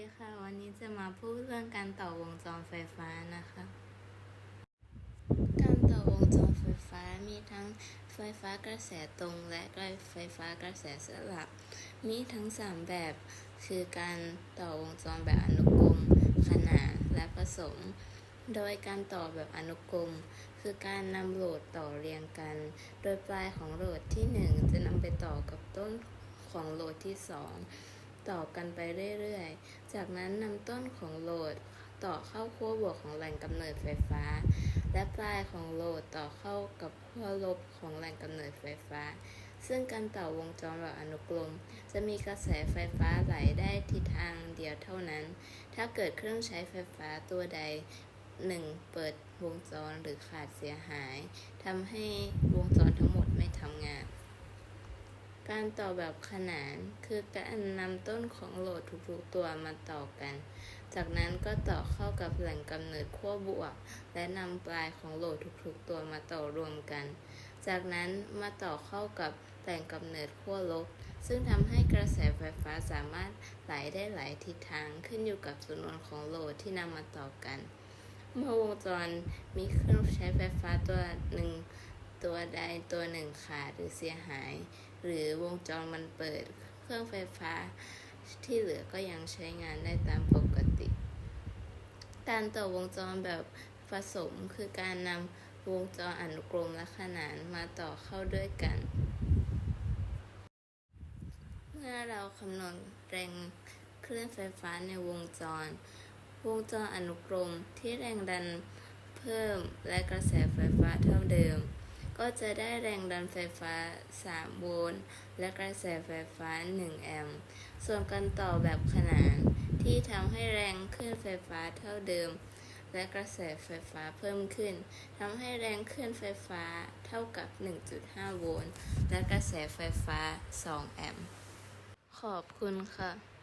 ดีค่ะ วันนี้จะมาพูดเรื่องการต่อวงจรไฟฟ้านะคะ การต่อวงจรไฟฟ้ามีทั้งไฟฟ้ากระแสตรงและไฟฟ้ากระแสสลับ มีทั้ง 3 แบบ คือการต่อวงจรแบบอนุกรม ขนานและผสม โดยการต่อแบบอนุกรม คือการนำโหลดต่อเรียงกัน โดยปลายของโหลดที่ 1 จะนำไปต่อกับต้นของโหลดที่ 2 ต่อกันไปเรื่อยๆ จากนั้นนำต้นของโหลดต่อเข้าขั้วบวกของแหล่งกำเนิดไฟฟ้า และปลายของโหลดต่อเข้ากับขั้วลบของแหล่งกำเนิดไฟฟ้า ซึ่งการต่อวงจรแบบอนุกรม จะมีกระแสไฟฟ้าไหลได้ทิศทางเดียวเท่านั้น ถ้าเกิดเครื่องใช้ไฟฟ้าตัวใด 1. เปิดวงจรหรือขาดเสียหายทำให้วงจรทั้งหมดไม่ทำงาน การต่อแบบขนานคือการนำต้นของโหลดทุกๆตัวมาต่อกัน จากนั้นก็ต่อเข้ากับแหล่งกำเนิดขั้วบวก และนำปลายของโหลดทุกๆตัวมาต่อรวมกัน จากนั้นมาต่อเข้ากับแหล่งกำเนิดขั้วลบ ซึ่งทำให้กระแสไฟฟ้าสามารถไหลได้หลายทิศทางขึ้นอยู่กับจำนวนของโหลดที่นำมาต่อกัน เมื่อวงจรมีเครื่องใช้ไฟฟ้าตัวหนึ่ง ตัวใดตัวหนึ่งขาดหรือเสียหาย หรือวงจรมันเปิด เครื่องไฟฟ้าที่เหลือก็ยังใช้งานได้ตามปกติ การต่อวงจรแบบผสมคือการนำวงจรอนุกรมและขนานมาต่อเข้าด้วยกัน เมื่อเราคำนวณแรงคลื่อนไฟฟ้าในวงจร วงจรอนุกรมที่แรงดันเพิ่มและกระแสไฟฟ้าเท่าเดิม ก็จะได้แรงดันไฟฟ้า 3 โวลต์ และกระแสไฟฟ้า 1 แอมป์ ส่วนการต่อแบบขนานที่ทำให้แรงคลื่นไฟฟ้าเท่าเดิม และกระแสไฟฟ้าเพิ่มขึ้นทำให้แรงคลื่นไฟฟ้าเท่ากับ 1.5 โวลต์ และกระแสไฟฟ้า 2 แอมป์ ขอบคุณค่ะ